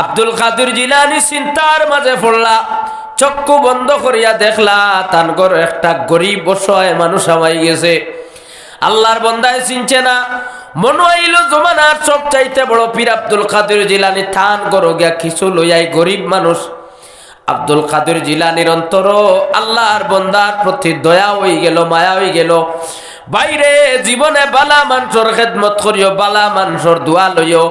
আব্দুল কাদের জিলানি চিন্তার মাঝে পড়লা, চক্ষু বন্ধ করিয়া দেখলা, তান একটা গরিব বসয় মানুষ আমাই গেছে। আল্লাহর বন্দায় চিনছে না, মনে হইল জমানার সব চাইতে বড় পীর আব্দুল কাদের জিলানি থান করো গিয়া কিছু লইয়াই গরিব মানুষ। আব্দুল কাদের জিলানির অন্তর আল্লাহর বন্দার প্রতি দয়া হয়ে গেল, মায়া হয়ে গেল। বাইরে জীবনে বালা মানুষের খেদমত করিও, বালা মানুষের দোয়া লইও।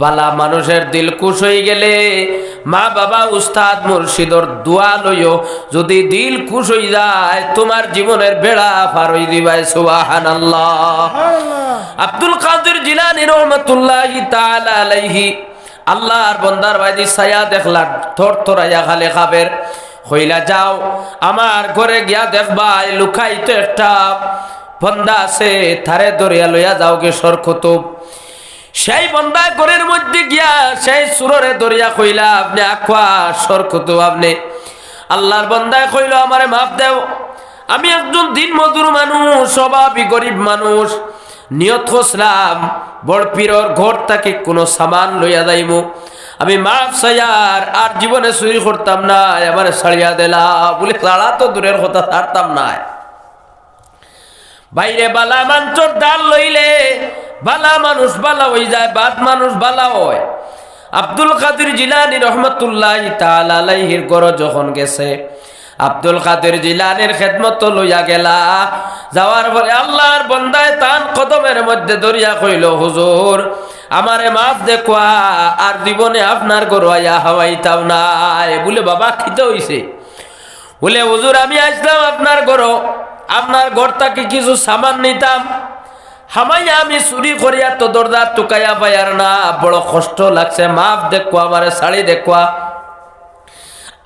বালা মানুষের দিল খুশ হয়ে গেলে মা বাবা উস্তাদ মুর্শিদর দোয়া লইও। যদি দিল খুশ হয়ে যায় তোমার জীবনের বেড়া পার হয়ে দিবাই সুবাহান আব্দুল কাদের জিলানি রহমতুল্লাহ তাআলা আলাইহি। আল্লাহর বন্দার বাইদি ছায়া দেখলা থর থরাইয়া খালে খাবের। হইলা যাও আমার ঘরে গিয়া দেখবাই লুকাইতে একটা। বন্দা আছে থারে দরিয়া লইয়া যাও গে সরকতুব সেই বন্দা ঘরের মধ্যে গিয়া সেই সুররে দরিয়া কইলা, আপনি আখা সরকতুব আপনি। আল্লাহর বন্দায় কইল, আমারে মাপ দেও। আমি একজন দিন মজুর মানুষ স্বভাবই গরিব মানুষ। নিয়ত করছিলাম, বড় পীরর ঘর থেকে কোনো সামান লইয়া যাইমু। আমি মাপ সাইয়ার আর জীবনে চুরি করতাম না এবারে ছাড়িয়া দিলা। বলে, তারা তো দূরের কথা, ছাড়তাম না। বাইরে বালা মাঞ্চর ডাল লইলে বালা মানুষ বালা হয়ে যায়, বাদ মানুষ বালা হয়। আব্দুল কাদের জিলানি রহমতুল্লাহ তালাহির গড় যখন গেছে, আব্দুল কাদের জিলানির খেদমত লইয়া গেলা। যাওয়ার পরে আল্লাহর বন্দায় তান কদমের মধ্যে দরিয়া কইল, হুজুর, আমারে মাফ দেখুয়া আর জীবনে আপনার গরু আয়া হাওয়াইতাম নাই। বলে বাবা খিতে হইছে। বলে, হুজুর, আমি আসলাম আপনার ঘর আপনার থেকে কিছু সামান নিতাম। হামাইয়া আমি চুরি করিয়া তো দরদা টুকাইয়া পাইয়ার না। বড় কষ্ট লাগছে, মাফ দেখো আমার শাড়ি দেখুয়া।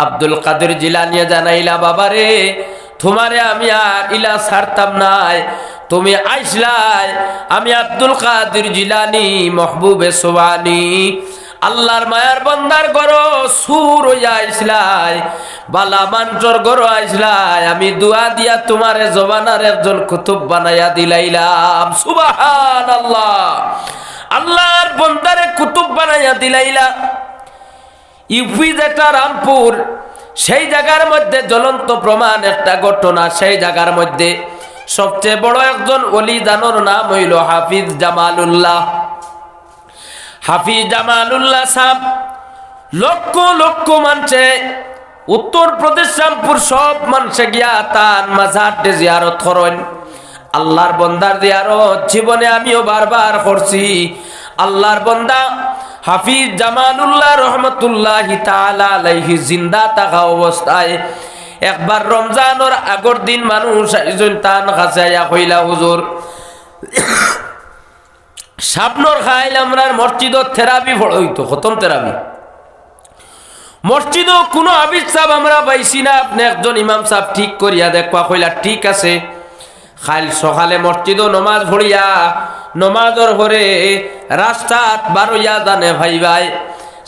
আব্দুল কাদের জিলানিয়া জানাইলা বাবা রে তোমারে আমি আর ইলা ছাড়তাম নাই, তুমি আইসলাই। আমি আব্দুল কাদের জিলানি, মহবুবে সোবানি। আল্লাহর মায়ার বন্দার গর, সুর আইসলাই, বালা মানচর গর আইসলাই, আমি দুয়া দিয়া তোমারে জবানার একজন কুতুব বানাইয়া দিলাইলাম। সুবাহান আল্লাহ আল্লাহর বন্দারে কুতুব বানাইয়া দিলাইলা। ইউপি যেটা রামপুর, সেই জায়গার মধ্যে জ্বলন্ত প্রমাণ একটা ঘটনা, সেই জায়গার মধ্যে সবচেয়ে বড় একজন অলি দানোর নাম হইল হাফিজ জামালুল্লাহ। হাফিজ জামালুল্লাহ মানছে গিয়া আল্লাহর বন্দার জিয়ারত জীবনে আমিও বারবার করছি। আল্লাহর বন্দা হাফিজ জামানুল্লাহ রহমতুল্লাহ আলাইহি জিন্দা থাকা অবস্থায় একবার রমজানের আগর দিন মানুষ কাছে আয়া কইলা, হুজুর সাবনর খাইল আমরার মসজিদত থেরাপি হইতো খতম থেরাপি। মসজিদও কোনো আবিদ সাহেব আমরা পাইছি না, আপনি একজন ইমাম সাহেব ঠিক করিয়া দেখবা কইলা, ঠিক আছে। খাইল সকালে মসজিদও নমাজ ভরিয়া নমাজর ভরে রাস্তাত বারইয়া জানে ভাই ভাই,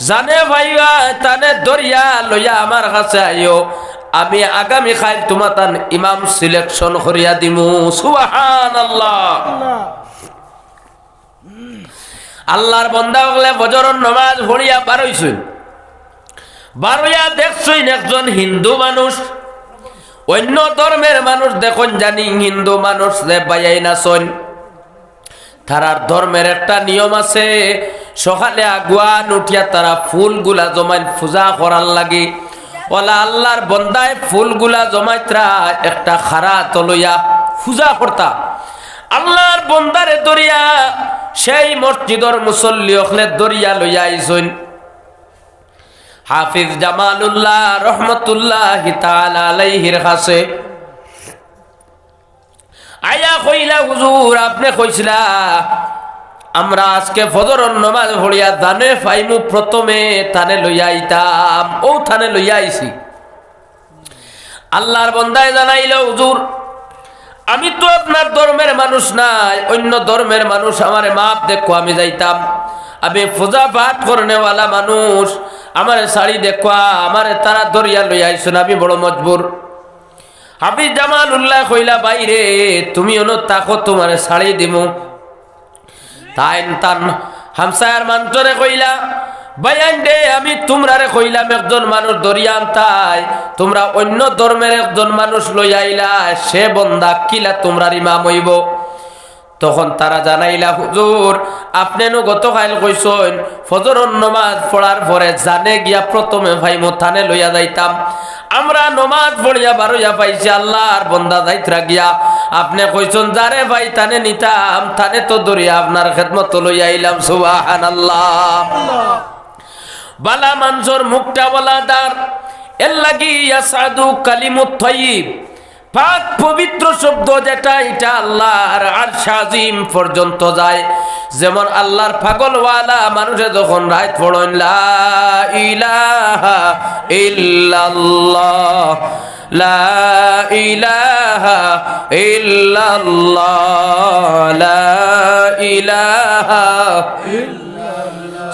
জানে ভাই ভাই, তানে দরিয়া লইয়া আমার কাছে আইও, আমি আগামী খাইল তোমার ইমাম সিলেকশন করিয়া দিমু। সুবাহান আল্লাহ। আল্লাহর বন্দা হলে বজরন নমাজ ভরিয়া বারইছুন বারইয়া দেখছুন একজন হিন্দু মানুষ। অন্য ধর্মের মানুষ দেখুন জানি হিন্দু মানুষ যে বাইয়াই নাচন। তারার ধর্মের একটা নিয়ম আছে, সকালে আগুয়া উঠিয়া তারা ফুলগুলা জমাই পূজা করার লাগে। ওলা আল্লাহর বন্দায় ফুলগুলা জমাইত্রা একটা খারা তলইয়া পূজা করতা। আল্লাহর বন্দারে দরিয়া, সেই মসজিদর মুসল্লি অখলে দরিয়া লইয়া আইসইন। হাফিজ জামালুল্লাহ রহমতুল্লাহ আলাইহির কাছে। আয়া কইলা, হুজুর, আপনি কইছিলা, আমরা আজকে ফজর নমাজ ভরিয়া দানে ফাইমু প্রথমে থানে লইয়া আইতাম, ও থানে লইয়া আইছি। আল্লাহর বন্দায় জানাইল, হুজুর আমি তো আপনার ধর্মের মানুষ নাই, অন্য ধর্মের মানুষ আমার মাপ দেখো, আমি যাইতাম। আমি পূজা পাঠ করনেওয়ালা মানুষ, আমার শাড়ি দেখুয়া আমার তারা দরিয়া লই আইসুন, আমি বড় মজবুর। হাবি জামাল উল্লাহ কইলা, বাইরে, তুমি অন তাকো, তোমার শাড়ি দিমু। তাই তান হামসায়ার মান্তরে কইলা বায়ান দে, আমি তোমরারে কইলাম, একজন মানুষ দরিয়ান তাই তোমরা অন্য ধর্মের একজন মানুষ লই আইলা, সে বন্দা কিলা তোমরার ইমাম হইব? তখন তারা জানাইলা, হুজুর, আপনি নো গতকাল কইসন ফজরন নমাজ পড়ার পরে জানে গিয়া প্রথমে ভাই থানে লইয়া যাইতাম। আমরা নমাজ পড়িয়া বারইয়া পাইছি, আল্লাহর বন্দা যাইতরা গিয়া। আপনি কইসন যারে ভাই তানে নিতাম, তানে তো দরিয়া আপনার খেদমত লইয়া আইলাম সুবাহান আল্লাহ বালা মানসর মুখটা বলাদার এর লাগি ইয়াসাদু কালিমুত তয়িব। পাক পবিত্র শব্দ যেটা, এটা আল্লাহর আর সাজিম পর্যন্ত যায়। যেমন আল্লাহর পাগলওয়ালা মানুষে যখন রাত পড়েন, লা ইলাহা ইল্লাল্লাহ, লা ইলাহা ইল্লাল্লাহ, লা ইলাহা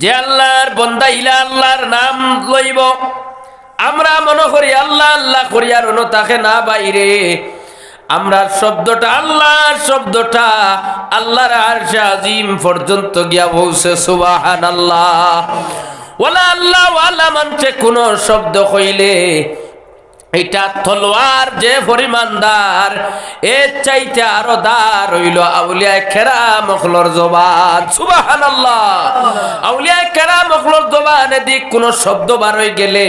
যে আল্লাহর বন্দা ইলা আল্লাহর নাম লইব। আমরা মনে করি আল্লাহ আল্লাহ করি আর অন্য তাকে না বাইরে আমরা শব্দটা আল্লাহর শব্দটা, আল্লাহর আরশে আজিম পর্যন্ত গিয়া পৌঁছে সুবাহান আল্লাহ ওলা আল্লাহ আল্লাহ মানছে, কোনো শব্দ কইলে এটা তলোয়ার যে পরিমাণদার এর চাইতে আরও দার হইল আউলিয়া খেরা মখলর জবান। সুবাহান আল্লাহ আউলিয়া খেরা মখলর জবান এদিক কোন শব্দ বার হয়ে গেলে,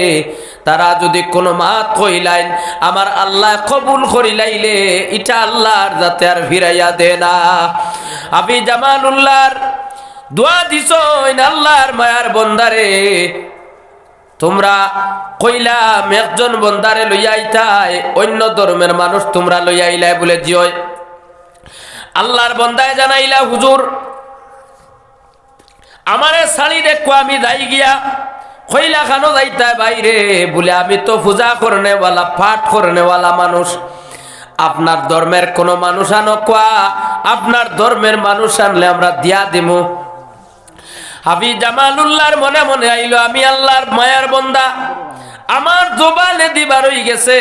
তারা যদি কোনো মাত কইলাইন আমার আল্লাহ কবুল করিলাইলে এটা আল্লাহর যাতে আর ফিরাইয়া দে না। আমি জামালুল্লাহর দোয়া দিস আল্লাহর মায়ার বন্দারে তোমরা কইলাম একজন বন্দারে লইয়াইতাই অন্য ধর্মের মানুষ তোমরা লইয়াইলাই বলে জিয় আল্লাহর বন্দায় জানাইলা, হুজুর, আমারে শাড়ি দেখো, আমি যাই গিয়া কইলা খানো যাইতাই বাইরে বলে আমি তো পূজা করনেওয়ালা, পাঠ করনেওয়ালা মানুষ। আপনার ধর্মের কোনো মানুষ আনো কোয়া? আপনার ধর্মের মানুষ আনলে আমরা দিয়া দিমু। হাবি জামালুল্লাহর মনে মনে আইলো, আমি আল্লাহর মায়ার বন্দা। আমার জোবানে দিবার হয়ে গেছে।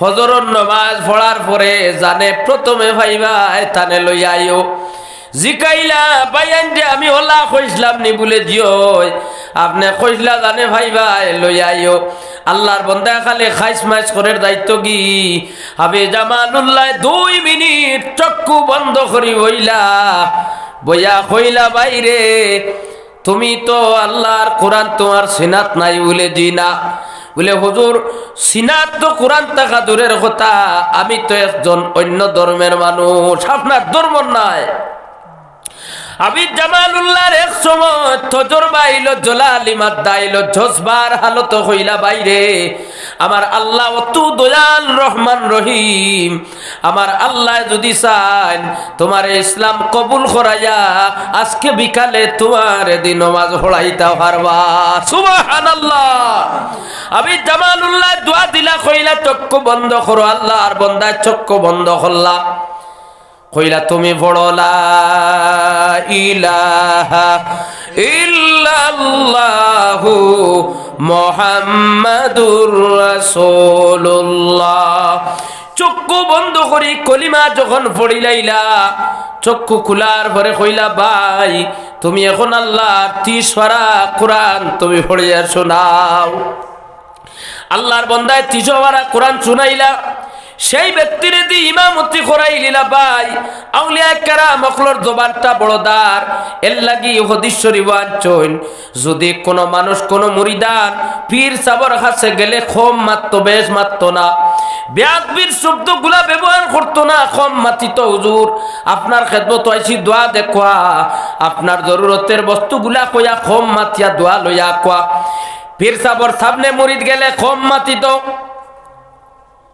ফজরন নমাজ পড়ার পরে জানে প্রথমে ভাইবাই তানে লই আইও। জিকাইলা বাইয়ান যে আমি ওলা কইসলাম নি বলে জিও আপনি কইসলা জানে ভাই ভাই লই আইও। আল্লাহর বন্দা খালি খাইস মাইস করে দায়িত্ব কি? হাবি জামালুল্লাহ দুই মিনিট চক্ষু বন্ধ করি হইলা বইয়া কইলা বাইরে তুমি তো আল্লাহর কোরআন তোমার সিনাত নাই বলে দি না। বলে, হুজুর, সিনাত তো কোরআন থাকা দূরের কথা। আমি তো একজন অন্য ধর্মের মানুষ। আপনার ধর্ম নাই। আবিদ জামালুল্লাহর এক সময় থজর বাইল, জলালি মাদ্দাইল জজবার হালত হইলা বাইরে। আমার আল্লাহ অতু দয়াল রহমান রহিম। আমার আল্লাহ যদি চান তোমার ইসলাম কবুল করাইয়া আজকে বিকালে তোমার দিন নমাজ পড়াইতা পারবা। সুবহানাল্লাহ। আবিদ জামালুল্লাহ দোয়া দিলা কইলা, চক্ষু বন্ধ করো আল্লাহ, আর বন্দায় চক্ষু বন্ধ করলা। কইলা, তুমি বড়লা ইলাহা ইল্লাল্লাহু মোহাম্মদুর রাসূলুল্লাহ। চক্ষু বন্ধ করি, কলিমা যখন পড়িলাইলা চক্ষু খোলার পরে কইলা, ভাই, তুমি এখন আল্লাহ তিসরা কোরআন তুমি পড়িয়া শোনাও। আল্লাহর বন্দায় তিসরা কোরআন শুনাইলা সেই ব্যক্তির দি ইমামতি করাই লীলা ভাই আউলিয়া কারা মখলর জবানটা বড়দার এর লাগি শরীফ আনছইন যদি কোন মানুষ, কোন মুরিদান পীর সাবর কাছে গেলে খম মাত্র বেশ মাত্র না। ব্যাদবির শব্দগুলা ব্যবহার করতো না কম মাতিত হুজুর। আপনার খেদমত আইসি দোয়া দেখোয়া। আপনার জরুরতের বস্তুগুলা কইয়া কম মাতিয়া দোয়া লইয়া কোয়া। পীর সাবর সামনে মুরিদ গেলে কম মাতিত।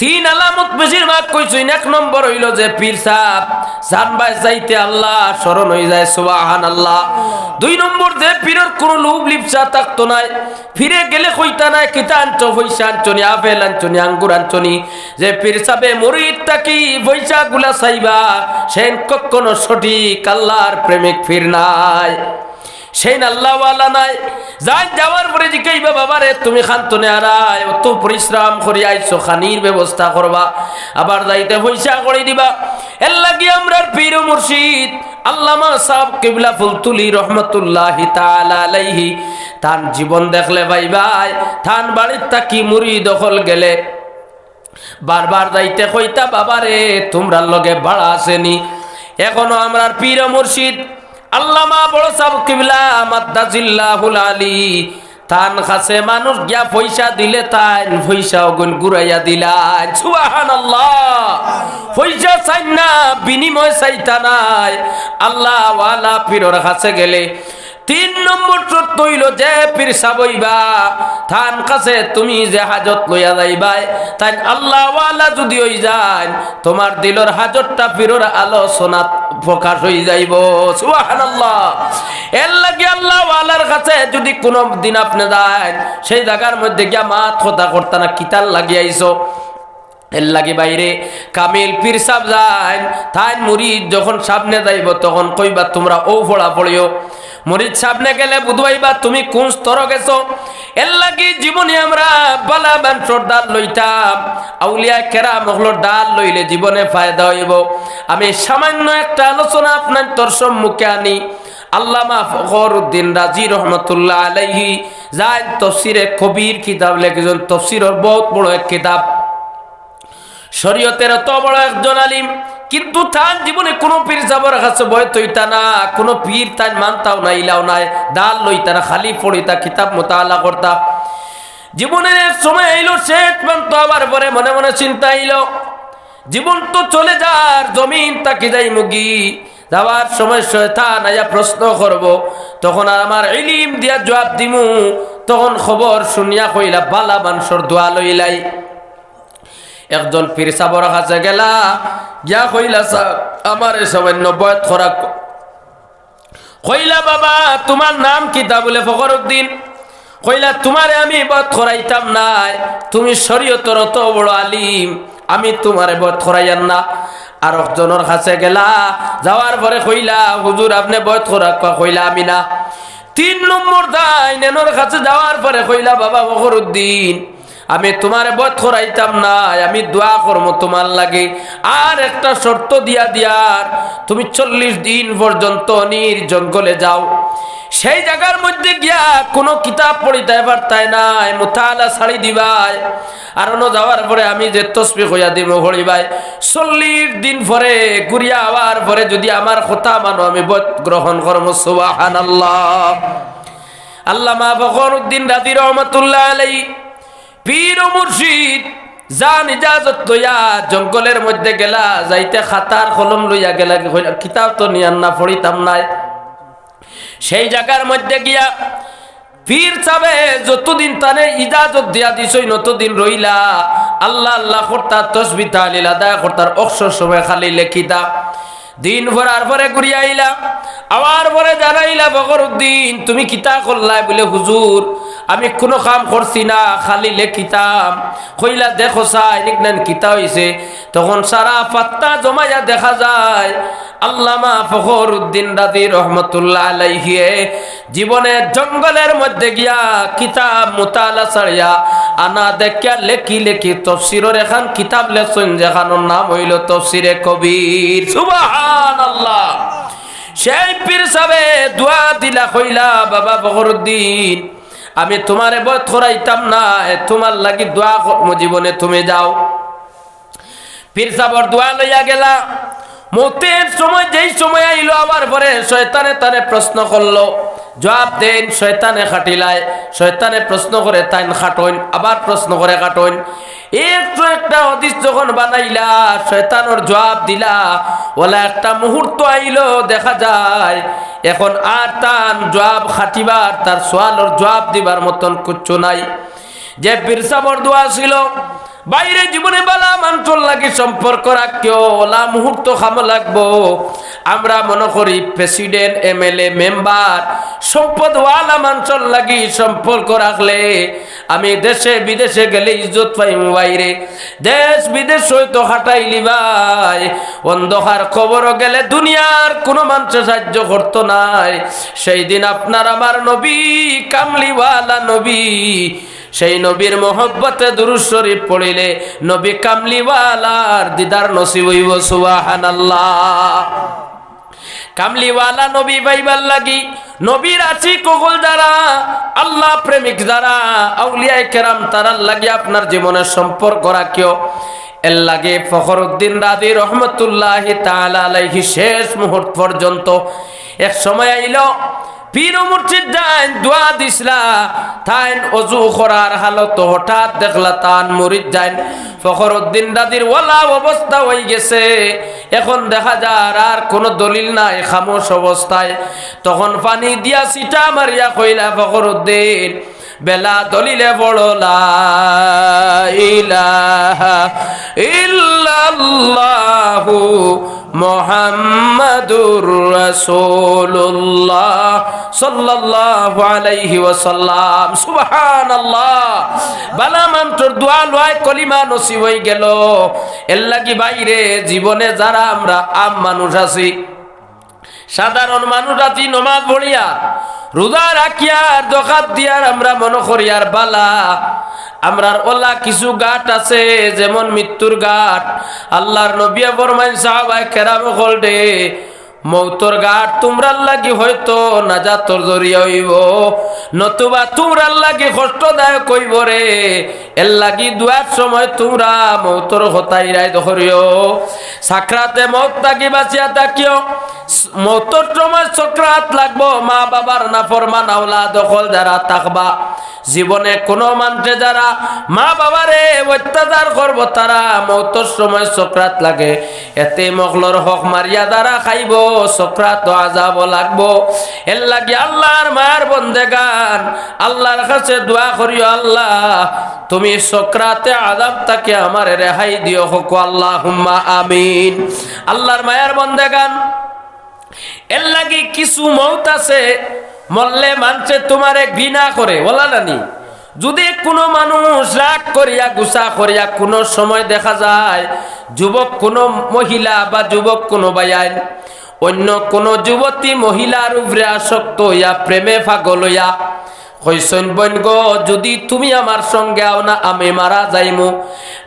তিন আলামত বেশিরভাগ কইছুন, এক নম্বর হইল যে পীর সাহ জানবাই যাইতে আল্লাহ, স্মরণ হয়ে যায় সুবাহান আল্লাহ দুই নম্বর যে পীরর কোনো লোভ লিপসা থাকতো নাই, ফিরে গেলে কইতা নাই, কিতা আনছ পয়সা আনছনি আপেল আনছনি আঙ্গুর আনছনি যে পীর সাবে মরিদ তাকি পয়সা গুলা চাইবা? সেন কখনো সঠিক আল্লাহর প্রেমিক ফির নাই। সেই আল্লাহওয়ালা নাই। যাই যাওয়ার পরে বাবা বাবারে, তুমি খান্তনে আরায়, অত পরিশ্রম করি আইছো, খানির ব্যবস্থা করবা। আবার যাইতে পয়সা করে দিবা। এর লাগি আমরার পীর মুর্শিদ, আল্লামা সাহেব কিবলা ফুলতুলি রহমতুল্লাহি আলাইহি তান জীবন দেখলে ভাই ভাই থান বাড়ির তাকি মুড়ি দখল গেলে। বারবার যাইতে কইতা, বাবারে তোমরা লগে বাড়া আসেনি। এখনও আমরার পীর মুর্শিদ আল্লামা বড় সাব কিবলা মাদ্দাজিল্লাহুল আলী। তান খাসে মানুষ গিয়া পয়সা দিলে তাই পয়সা অগুন ঘুরাইয়া দিলাই সুবাহান আল্লাহ পয়সা চাই না, বিনিময় চাইতা নাই। আল্লাহ ওয়ালা পীরর কাছে গেলে তিন নম্বর শর্ত হইল যে পীর সাবইবা থান কাছে তুমি যে হাজত লইয়া যাইবাই তাই আল্লাহ ওয়ালা যদি হই যায় তোমার দিলর হাজতটা পীরর আলোচনা প্রকাশ হয়ে যাইব। সুবহানাল্লাহ। এর লাগি আল্লাহ কাছে যদি কোনো দিন আপনি যান সেই জায়গার মধ্যে গিয়া মাত কথা করতা না কিতাল লাগিয়াইছো। এর লাগে বাইরে কামিল পীর সাহ যান তাই মুরিদ যখন সামনে যাইব, তখন কইবা, তোমরা ও ফোড়া পড়িও। মরিদ সামনে গেলে বুধবাইবা, তুমি কোন স্তর গেছো? এর লাগি জীবনে আমরা বালা বাঞ্চর ডাল লইতাম। আউলিয়া কেরা মহলোর ডাল লইলে জীবনে ফায়দা হইব। আমি সামান্য একটা আলোচনা আপনার তোর সম্মুখে আনি। আল্লামা ফখরুদ্দিন রাজি রহমতুল্লাহ আলাইহি যাই তফসিরে কবির কিতাব লেখেছেন। তফসিরের বহুত বড় এক কিতাব। শরীয়তের এত বড় একজন আলিম কিন্তু তার জীবনে কোনো পীর যাবার কাছে বয় তৈতা না, কোনো পীর তাই মানতাও না, ইলাও নাই। দাল লইতা না, খালি পড়িতা, কিতাব মোতালা করতা। জীবনের এক সময় আইলো, শেষ মানত আবার পরে মনে মনে চিন্তা আইলো। জীবন তো চলে যার, জমিন তাকে যাই মুগি। যাওয়ার সময় শয়তান আয়া প্রশ্ন করব, তখন আমার ইলিম দিয়া জবাব দিমু। তখন খবর শুনিয়া কইলা, বালা মানুষের দোয়া লইলাই। একজন পীর সাবর কাছে গেলা, গিয়া কইলা আমার সামান্য বয়ত খোরাক কইলা, বাবা, তোমার নাম কিতা বলে ফখরুদ্দিন? কইলা, তোমারে আমি বধ খরাইতাম নাই, তুমি শরীয়তর অত বড় আলিম, আমি তোমারে বধ খরাইয়ান না। আর একজনের কাছে গেলা, যাওয়ার পরে কইলা, হুজুর, আপনি বধ খরাক কইলা, আমি না। তিন নম্বর দাই নেনোর কাছে যাওয়ার পরে কইলা, বাবা, ফখরুদ্দিন আমি তোমার বধ করাইতাম না, আমি দোয়া করব তোমার লাগে। আর একটা শর্ত দিয়া দিয়ার তুমি চল্লিশ দিন পর্যন্ত নির জঙ্গলে যাও। সেই জায়গার মধ্যে গিয়া কোনো কিতাব পড়িতে পারতায় নাই মুতালা ছাড়ি দিবাই। আর অন্য যাওয়ার পরে আমি যে তসবি হইয়া দিব হরিবাই চল্লিশ দিন পরে, ঘুরিয়া আবার পরে যদি আমার কথা মানো, আমি বধ গ্রহণ করব সুবাহান আল্লাহ আল্লামা ফখরুদ্দিন রাজি রহমতুল্লাহ আলাই পীর মুর্শিদ, যান ইজাজত লইয়া জঙ্গলের মধ্যে গেলা, যাইতে খাতার কলম লইয়া গেলা কিতাব তো নিয়ান না, পড়িতাম নাই। সেই জায়গার মধ্যে গিয়া পীর চাবে, যতদিন তানে ইজাজত দিয়া দিছই, নতদিন রইলা। আল্লাহ আল্লাহ কর্তার তসবি তালিল, আদায় কর্তার অক্ষর সময় খালি লেখিতা। দিন ভরার পরে ঘুরিয়া আইলা আবার পরে জানাইলা বকরুদ্দিন তুমি কিতা করলাই বলে, হুজুর, আমি কোনো কাম করছি না, খালি লেখিতাম কইলা, দেখো চাই নিকনান কিতা হইছে। তখন সারা পাত্তা জমাইয়া দেখা যায়, আল্লামা ফখরুদ্দিন রাজি রহমতুল্লাহ আলাইহিয়ে জীবনে জঙ্গলের মধ্যে গিয়া কিতাব মুতালা ছাড়িয়া আনা দেখিয়া লেখি লেখি তফসিরের এখন কিতাব লেখছেন, যেখানোর নাম হইল তফসিরে কবির। সেই দিলা কইলা, বাবা আমি তোমারে বধ করাইতাম না তোমার লাগি দোয়া জীবনে তুমি যাও। পীর সাবর দোয়া লইয়া গেলা। মতের সময়, যেই সময় আইলো, আবার পরে শয়তানে তারে প্রশ্ন করল। জবাব দেন, শয়তানে খাটিলায়। শয়তানে প্রশ্ন করে, তাইন খাটইন, আবার প্রশ্ন করে খাটইন। একটু একটা হদিস যখন বানাইলা শয়তানোর জবাব দিলা, ওলা একটা মুহূর্ত আইলো, দেখা যায়, এখন আর তান জবাব খাটিবার, তার সোয়ালোর জবাব দিবার মতন কুচ্ছু নাই। যে বিরসাবর দোয়া ছিল বাইরে জীবনে বালা মাঞ্চল লাগে, সম্পর্ক রাখিও ওলা মুহূর্ত খাম লাগবো। আমরা মনে করি president M L A member, সম্পদ ওয়ালা লাগি সম্পর্ক রাখলে, আমি দেশে বিদেশে গেলে ইজ্জত পাইম বাইরে। দেশ বিদেশ হয়তো হাঁটাইলি ভাই, অন্ধকার খবর গেলে দুনিয়ার কোনো মানুষের সাহায্য করতো নাই। সেই দিন আপনার আমার নবী কামলিওয়ালা নবী সেই নবীর মোহব্বতে দুরুজ শরীফ পড়িলে নবী কামলিওয়ালার দিদার নসিব হইব, সুবহানাল্লাহ। কামলিওয়ালা নবী পাইবার লাগি নবীর আছি কগল দ্বারা আল্লাহ প্রেমিক দ্বারা আউলিয়ায় কেরাম তারার লাগি আপনার জীবনের সম্পর্ক রাখিও। এর লাগে ফখরুদ্দিন রাদি রহমতুল্লাহ আলাইহি শেষ মুহূর্ত পর্যন্ত। এক সময় আইল অজু হঠাৎ দেখলা গেছে। এখন দেখা যায় আর কোনো দলিল নাই, খামোশ অবস্থায়। তখন পানি দিয়া সিটা মারিয়া কইলা, ফখরুদ্দিন বেলা দলিলে বড় লা ইলাহা ইল্লাল্লাহু মোহাম্মদুর রাসূলুল্লাহ সাল্লাল্লাহু আলাইহি ওয়াসাল্লাম। সুবহানাল্লাহ। বালা মন্ত্র দোয়া লয়, কলিমা নসিব হয়ে গেল। এর লাগি বাইরে জীবনে যারা আমরা আম মানুষ আছি, সাধারণ মানুষ আছি, নমাজ পড়িয়া রোজা রাখিয়ার দোকান দিয়ার আমরা মনে করি, আর বালা, আমরার ওলা কিছু গাট আছে, যেমন মৃত্যুর গাট। আল্লাহর নবিয়া বরমাইন সাহাবাই কেরাম দে মৌতর গাট তোমরার লাগি হয়তো নাজাতর জরিয়া হইব। নতুবা তোমরার লাগি কষ্টদায়ক হইব রে। এর লাগি দুয়ার সময় তোমরা মৌতর হতাই রায় ধরিও। সাকরাতে মত তাকি বাঁচিয়া তাকিও মৌতর সময় চক্রাত লাগবো, মা বাবার না ফরমান আওলা দখল যারা থাকবা জীবনে কোনো মানুষে যারা মা বাবারে অত্যাচার করব, তারা মৌতর সময় চক্রাত লাগে। এতে মগলর হক মারিয়া দ্বারা খাইব। চক্রাত আজাব লাগবো। এর লাগি আল্লাহর মায়ের বন্দে গান আল্লাহর কাছে দোয়া করিও আল্লাহ। তুমি চক্রাতে আজাব তাকে আমার রেহাই দিও, হক আল্লাহ হুম্মা আমিন। আল্লাহর মায়ের বন্দে গান এর লাগি কিছু মৌত আছে মল্লে মানছে তোমারে ঘৃণা করে, বলা নানি? যদি কোনো মানুষ রাগ করিয়া, গুসা করিয়া কোনো সময় দেখা যায়, যুবক কোনো মহিলা বা যুবক কোনো বাইন অন্য কোনো যুবতী মহিলার উপরে আসক্ত হইয়া, প্রেমে পাগল হইয়া যদি তুমি আমার সঙ্গে আও না, আমি মারা যাইমু।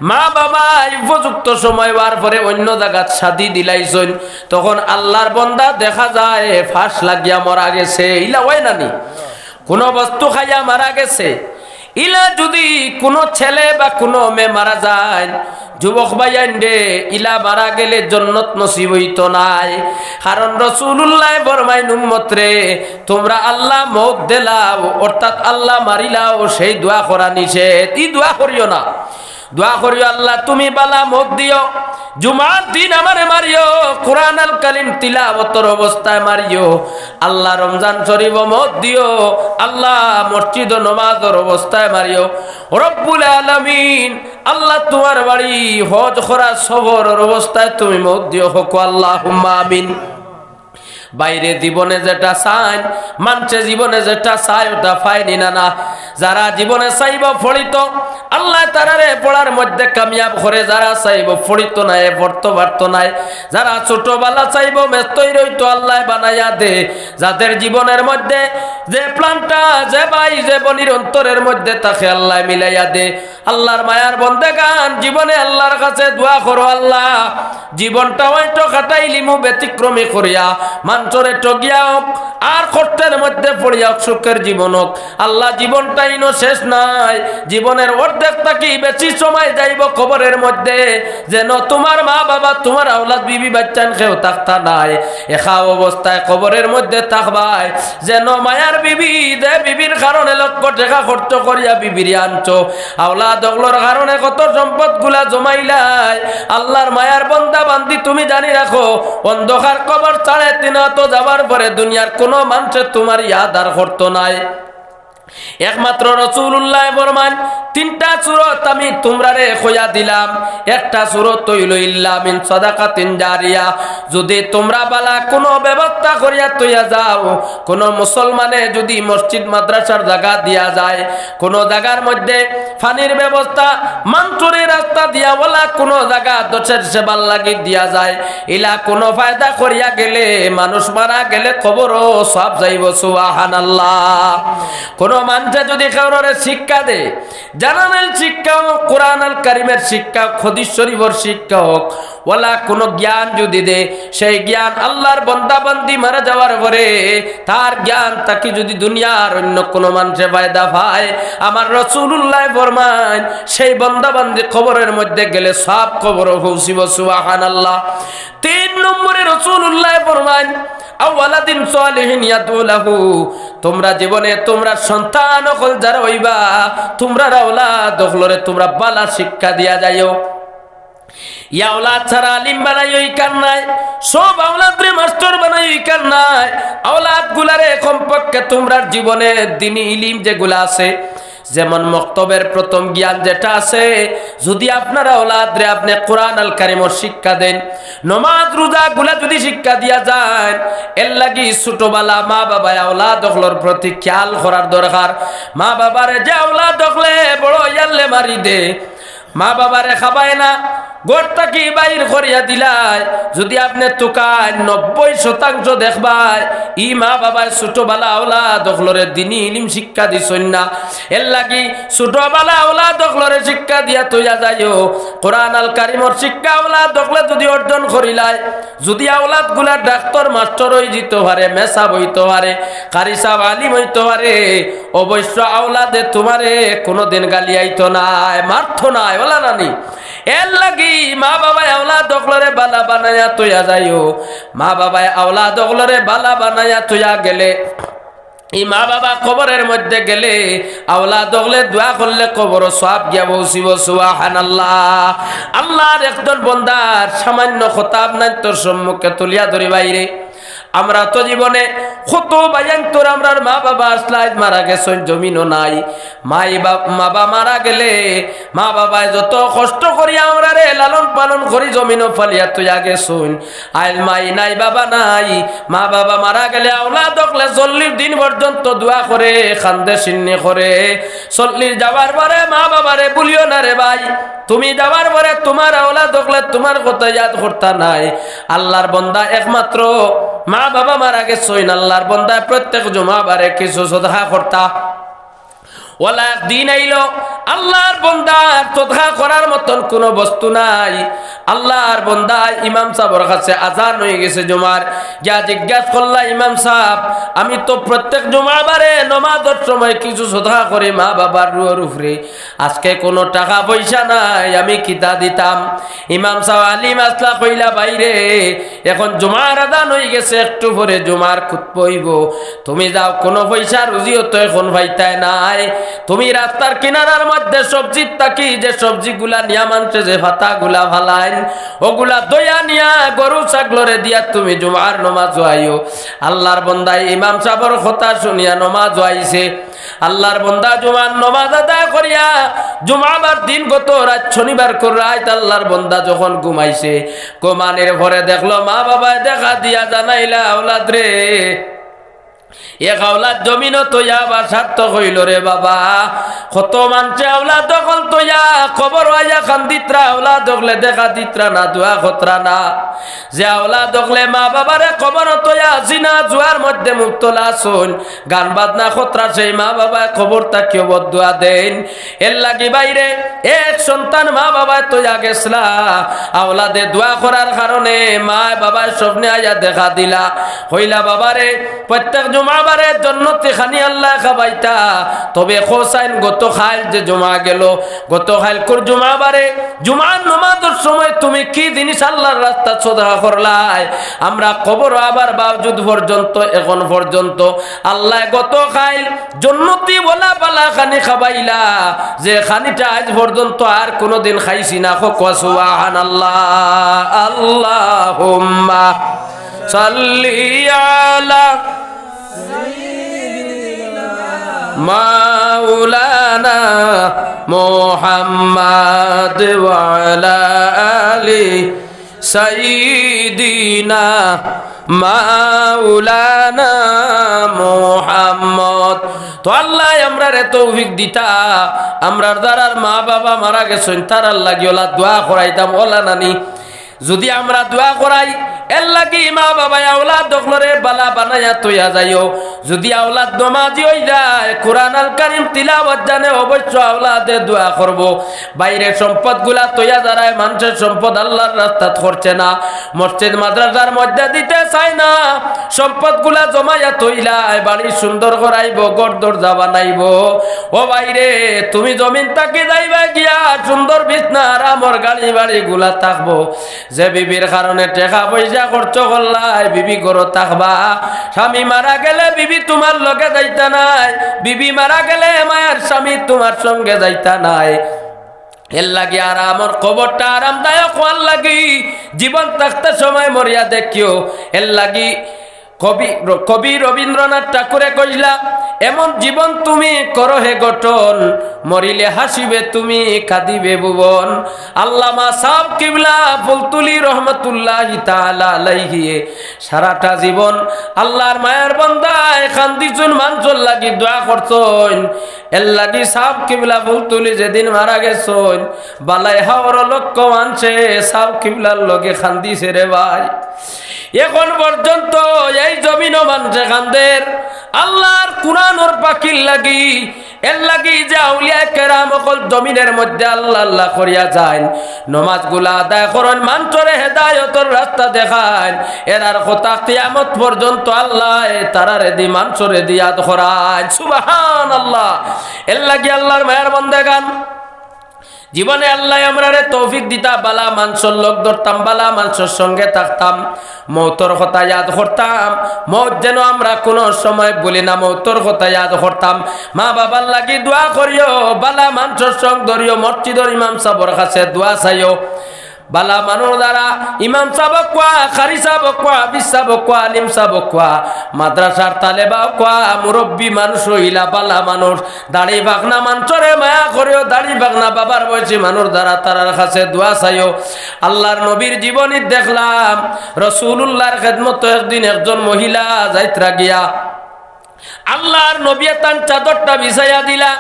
মা বাবা উপযুক্ত সময় বার পরে অন্য জায়গাত শাদি দিলাইছন। তখন আল্লাহর বন্দা দেখা যায়, ফাঁস লাগিয়া মরা গেছে। ইলা হয় নানি কোনো বস্তু খাইয়া মারা গেছে। ইলা যদি কোনো ছেলে বা কোনো মেয়ে মারা যায়, যুবক ভাইয়ান রে ইলা মারা গেলে জন্নত নসিব হইত নাই। কারণ রসুল্লাহ বরমাই নুম্মত রে, তোমরা আল্লাহ মত দেলাও, অর্থাৎ আল্লাহ মারিলাও, সেই দোয়া করা নিষেধ। ই দোয়া করিও না। দোয়া করিও আল্লাহ, তুমি বালা মত দিও। জুমার দিন আমারে মারিও, কোরআন আল কালিম তিলাবতর অবস্থায় মারিও। আল্লাহ রমজান শরীফ মত দিও, আল্লাহ মসজিদ নমাজর অবস্থায় মারিও। রব্বুল আলামিন, আল্লাহ তোমার বাড়ি হজ করা সবরের অবস্থায় তুমি মত দিও। হকু আল্লাহ আমিন। বাইরে জীবনে যেটা চাই, মানছে জীবনে যেটা চাই, ওটা পায়নি না না। যারা জীবনে চাইব ফলিত, আল্লাহ তারারে পড়ার মধ্যে কামিয়াব করে যারা চাইব ফলিত নাই পড়তে পারত নাই। যারা ছোটবেলা চাইব মেস্তই রইতো, আল্লাহ বানাইয়া দে। যাদের জীবনের মধ্যে যে প্লানটা যে বাই, যে বনির অন্তরের মধ্যে, তাকে আল্লাহ মিলাইয়া দে। আল্লাহর মায়ার বন্দে গান জীবনে আল্লাহর কাছে দোয়া করো, আল্লাহ। জীবনটা হয়তো কাটাইলিমু ব্যতিক্রমী করিয়া। মাঞ্চরে টগিয়া হোক, আর কষ্টের মধ্যে পড়িয়া সুখের জীবন হোক। আল্লাহ জীবনটাই নো শেষ নাই। জীবনের অর্ধেক থাকি বেশি সময় যাইব খবরের মধ্যে? যেন তোমার মা বাবা, তোমার আওলাদ, বিবি বাচ্চান কেউ থাকতা নাই। একা অবস্থায় খবরের মধ্যে থাকবাই যেন মায়ার বিবি দে বিবির কারণে লক্ষ টাকা খরচ করিয়া বিবির আনছো। আওলাদ অগলোর কারণে কত সম্পদগুলা জমাইলাই। আল্লাহর মায়ার বন্দা বান্দি তুমি জানি রাখো। অন্ধকার কবর চাড়ে তিন তো যাবার পরে দুনিয়ার কোনো মানুষের তোমার ইয়াদ আর হরতো নাই। একমাত্র রসুল্লাহ বরমান তিনটা সুরত আমি তোমরা রে খোয়া দিলাম। একটা সুরত তৈল ইল্লামিন সদাকা তিন জারিয়া। যদি তোমরা বালা কোনো ব্যবস্থা করিয়া তৈয়া যাও, কোনো মুসলমানে যদি মসজিদ, মাদ্রাসার জায়গা দিয়া যায়, কোনো জায়গার মধ্যে ফানির ব্যবস্থা, মান্তুরের রাস্তা দিয়া বলা কোনো জায়গা দোষের সেবার লাগি দিয়া যায়। ইলা কোনো ফায়দা করিয়া গেলে, মানুষ মারা গেলে খবরও সব যাইব সুবাহান আল্লাহ কোনো মানুষে যদি কারোরে শিক্ষা দে জানানের শিক্ষা হোক, কোরআন আল কারিমের শিক্ষা হোক শরীফর শিক্ষা হোক ওলা কোনো জ্ঞান যদি দে, সেই জ্ঞান আল্লাহর বন্দাবন্দি মারা যাওয়ার পরে তার জ্ঞান তাকে যদি দুনিয়ার অন্য কোনো মানুষে ফায়দা পায় আমার রসুল্লাহ ফরমান সেই বন্দাবান্দি খবরের মধ্যে গেলে সব খবর পৌঁছিব সুবাহান আল্লাহ তিন নম্বরে রসুল্লাহ ফরমান তোমরা জীবনে তোমরা তোমরা তোমরা বালা শিক্ষা দিয়া যাইও। রে যেমন মক্তবের প্রথম জ্ঞান যেটা আছে, যদি আপনারা ওলাদরে আপনি কোরআন আল কারিমর শিক্ষা দেন, নমাজ রোজা গুলা যদি শিক্ষা দিয়া যায় এর লাগি ছোটবেলা মা বাবা ওলাদ দখলর প্রতি খেয়াল করার দরকার। মা বাবারে যে ওলাদ দখলে বড় ইয়াল্লে মারি দে মা বাবারে খাবায় না গোটটা কি বাইর করিয়া দিলাই যদি আপনি তোকায় নব্বই শতাংশ দেখবাই ই মা বাবায় ছোটবেলা ওলা দখলরে দিনী ইলিম শিক্ষা দিছই না। এর লাগি ছোটবেলা ওলা দখলরে শিক্ষা দিয়া তৈয়া যাইও। কোরআন আল কারিমর শিক্ষা ওলা দখলে যদি অর্জন করিলাই যদি আওলাদগুলা ডাক্তার, মাস্টার হয়ে যেতে পারে মেসা বইতে পারে, কারি সাহ আলিম হইতে পারে, অবশ্য আওলাদে তোমারে গালি আইতো নাই, মারতো নাই। নানি। এর লাগি মা আওলা দখলরে বালা বানায়া তৈয়া যাইও। মা আওলা দখলরে বালা বানায়া তৈয়া গেলে। মা বাবা কবরের মধ্যে গেলে আওলা দগলে দোয়া করলে কবর সব গিয়া বসিব সুবাহান আল্লাহ আল্লাহর একজন বন্দার সামান্য খতাব নাই তোর সম্মুখে তুলিয়া ধরি বাইরে আমরা তো জীবনে কত বায়ান তোর আমরার মা বাবা আসলাই মারা গেছেন, জমিনও নাই। মাই মা বাবা মারা গেলে, মা বাবায় যত কষ্ট করি আমরা রে, লালন পালন করি, জমিনও ফালিয়া তুই আগে শুন আইল মাই নাই, বাবা নাই, মা বাবা মারা গেলে আওলা দখলে চল্লিশ দিন পর্যন্ত দোয়া করে, খান্দে সিন্নি করে। চল্লিশ যাওয়ার পরে মা বাবারে বলিও না রে ভাই, তুমি যাওয়ার পরে তোমার আওলা দখলে তোমার কথা ইয়াদ করতা নাই। আল্লাহর বন্দা একমাত্র মা বাবা মারা গেছে আল্লাহর বন্দায় প্রত্যেক জমা বারে কিছু সদহা করতা। দিন মতন কোনো বস্তু নাই। ইমাম আজান গেছে আমি তো প্রত্যেক জুমাবারে নমাজের সময় কিছু সদা করে মা বাবার রুয়ার উপরে। আজকে কোনো টাকা পয়সা নাই, আমি কিতা দিতাম? ইমাম সাহ আলিম আসলা কইলা, বাইরে, এখন জুমার আদান হয়ে গেছে, একটু পরে জুমার খুত পইব তুমি যাও, কোনো পয়সা রুজিও তো এখন ভাইতায় নাই। তুমি রাস্তার কিনারার মধ্যে সবজি তাকি, যে সবজি গুলা নিয়া মানছে, যে ভাতা গুলা ভালাইন, ওগুলা দয়া নিয়া গরু ছাগলরে দিয়া তুমি জুমার নমাজ আইও। আল্লাহর বন্দায় ইমাম সাবর কথা শুনিয়া নমাজ আইছে। আল্লাহর বন্দা জুমার নমাজ আদায় করিয়া জুমাবার দিন গত রাত শনিবার করে রাত আল্লাহর বন্দা যখন ঘুমাইছে ঘুমানের ভরে দেখল, মা বাবায় দেখা দিয়া জানাইলা আওলাদ রে এক আওলাদ জমিন ইয়া বা তো হইল রে বাবা। কত মানছে আওলা দখল তৈয়া আয়া খান দিত্রা ওলা দগলে দেখা দিত্রা না, দোয়া খতরা না। যে ওলা দগলে মা বাবারে খবর তৈয়া আসিনা জুয়ার মধ্যে মুক্তলা শুন গান বাজনা খতরা মা বাবা খবর তাকিও বদুয়া দেন। এর লাগি বাইরে এক সন্তান মা বাবা তৈয়া গেছলা। আওলাদে দোয়া করার কারণে মা বাবা স্বপ্নে আয়া দেখা দিলা। হইলা বাবারে, প্রত্যেক জুমাবারে জন্নতি খানি আল্লাহ খাবাইতা। তবে খোসাইন গত খাইল যে জমা গেল। গত খাইল কর জুমাবারে জুমার নমাজের সময় তুমি কি জিনিস আল্লাহর রাস্তা সোদা করলাই? আমরা কবর আবার বাবজুদ পর্যন্ত এখন পর্যন্ত আল্লাহ গত খাইল জন্নতি বলা পালা খানি খাবাইলা। যে খানিটা আজ পর্যন্ত আর কোনোদিন খাইছি না। খোক সুবাহান আল্লাহ আল্লাহ সাল্লি আলা মাওলানা মোহাম্মদ ওয়ালা আলি সাইয়িদিনা মাওলানা মোহাম্মদ। তো আল্লাহ আমরা রে তৌফিক দিতা, আমরার দ্বারার মা বাবা মারা গেছেন, তার আল্লাহ গিয়ে দোয়া করাইতাম, ওলা নানি যদি আমরা দোয়া করাই, এর লাগি মা বাবা আওলাদ দখলরে বালা বানাইয়া তৈয়া যাইও। যদি আওলাদ নমাজি হই যায়, কোরআন আল কারিম তিলাওয়াত জানে অবশ্য আওলাদে দোয়া করব। বাইরে সম্পদগুলা তৈয়া দাঁড়ায়, মানুষের সম্পদ আল্লাহর রাস্তাত করছে না। মসজিদ, মাদ্রাসার মধ্যে দিতে চায় না। সম্পদগুলা জমাইয়া তৈলায় বাড়ি সুন্দর করাইব, গড় দরজা বানাইব। ও বাইরে, তুমি জমিন তাকে যাইবা গিয়া, সুন্দর বিছনা আরামর গাড়ি বাড়ি গুলা থাকব। যে বিবির কারণে টেকা পয়সা খরচ করলাই, বিবি গরো থাকবা। স্বামী মারা গেলে বিবি তোমার লগে যাইতা নাই। বিবি মারা গেলে মায়ের স্বামী তোমার সঙ্গে যাইতা নাই। এর লাগি আরামর কবরটা আরামদায়ক হওয়ার লাগি। জীবন থাকতে সময় মরিয়া দেখিও। এর লাগি কবি কবি রবীন্দ্রনাথ ঠাকুরে কইলা, এমন জীবন তুমি করো হে গঠন, মরিলে হাসিবে তুমি, কাঁদিবে ভুবন। আল্লামা সাহ কিবলা ফুলতুলি রহমতুল্লাহ আলাইহি সারাটা জীবন আল্লাহর মায়ের বন্দায় খান্দিচুন মানসর লাগি দোয়া করছন এর লাগি সাহ কিবলা ফুলতুলি যেদিন মারা গেছন বালাই হাওর লক্ষ মানছে সাহ কিবলার লগে খান্দিছে রে ভাই। এখন পর্যন্ত এই জমিন মানছে খান্দের আল্লাহর কুরানোর পাখির লাগি, এর লাগি যে আউলিয়া কেরাম অকল জমিনের মধ্যে আল্লাহ আল্লাহ করিয়া যায় নমাজগুলা আদায় করেন মাঞ্চরে হেদায়তর রাস্তা দেখায় এরার কথা কিয়ামত পর্যন্ত আল্লাহ তারারে দি মাঞ্চরে দিয়াত করায় সুবাহান আল্লাহ এর লাগি আল্লাহর মায়ের বন্দে গান জীবনে আল্লাহ আমরা রে তৌফিক দিতা, বালা মানসর লোক ধরতাম, বালা মানসর সঙ্গে থাকতাম। মৌতর কথা ইয়াদ করতাম। মৌত যেন আমরা কোনো সময় বলি না, মৌতর কথা ইয়াদ করতাম। মা বাবার লাগি দোয়া করিও, বালা মানসর সঙ্গ ধরিও, মসজিদর ইমাম সাবর কাছে দোয়া চাইও। বালা মানুষ দ্বারা, ইমাম সাহেব কোয়া, খারি সাহেব কোয়া সাহেব কোয়া, আলিম সাহেব কোয়া, মাদ্রাসার তালেবা কোয়া, মুরব্বী মানুষ হইলা বালা মানুষ, দাড়ি বাগনা মাঞ্চরে মায়া করিও, দাড়ি বাগনা বাবার বয়সী মানুষ দ্বারা তারার কাছে দোয়া চাইও। আল্লাহর নবীর জীবনী দেখলাম রসুল্লাহর খেদমত একদিন একজন মহিলা যাইত্রা গিয়া আল্লাহর নবী তান চাদরটা বিছাইয়া দিলা।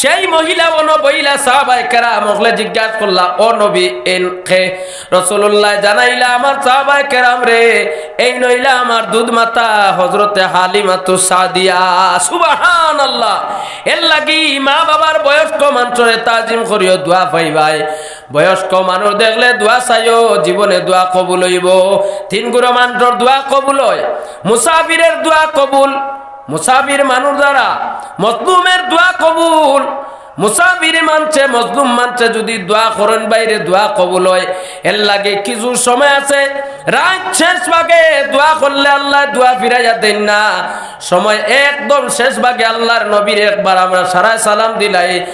সেই মহিলা ও বইলা সাহাবাই কেরা মহলে জিজ্ঞাসা করলা, ও নবী এন খে রসুল্লাহ জানাইলা আমার সাহাবাই কেরাম রে, এই নইলা আমার দুধ মাতা হজরতে হালিমাতু সাদিয়া। সুবাহান আল্লাহ এর লাগি মা বাবার বয়স্ক মানুষরে তাজিম করিও দোয়া পাইবাই বয়স্ক মানুষ দেখলে দোয়া চাইও, জীবনে দোয়া কবুল হইব। তিন গুরু মানুষের দোয়া কবুল হয়। মুসাফিরের দোয়া কবুল। মুসাফির মানুষ দ্বারা। মজলুমের দোয়া কবুল। মুসাফির মানছে, মজলুম মানছে, যদি দোয়া করেন বাইরে, দোয়া কবুল হয়। এর লাগে কিছু সময় আছে। রাত শেষ ভাগে দোয়া করলে আল্লাহ দোয়া ফিরাইয়া দেন না। সময় একদম শেষ ভাগে আল্লাহর নবীর একবার আমরা সারায় সালাম দিলাই।